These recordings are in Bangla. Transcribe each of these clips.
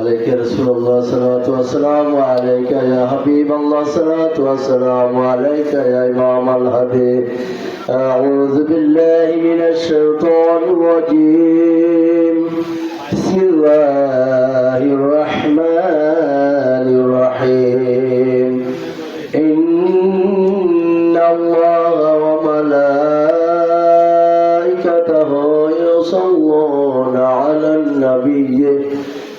عليك يا رسول الله الصلاة والسلام عليك يا حبيب الله الصلاة والسلام عليك يا إمام الهدي أعوذ بالله من الشيطان الرجيم. بسم الله الرحمن الرحيم. إن الله وملائكته يصلون على النبي.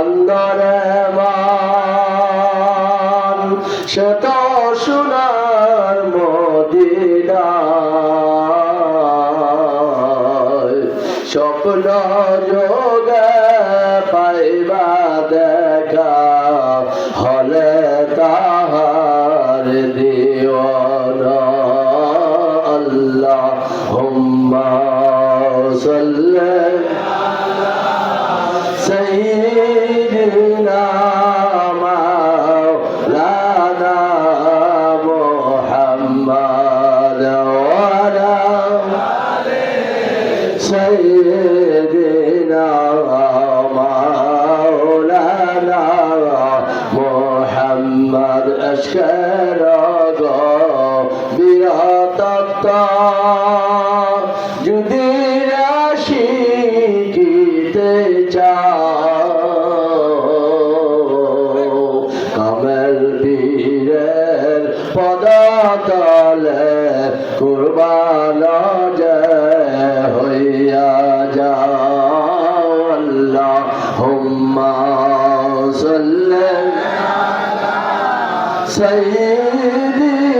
কান্দরে মান সে তো সোনার মদিনায় স্বপ্ন যোগে পাইবা দেখা, হলে তাহার দিওয়ানা আল্লাহ হুম্মা সাল্লি سيدنا مولانا محمد أشكر بلا تبتا যদি রাশি কিতে কামেল পদাতলে কুরবানা صلى سيدنا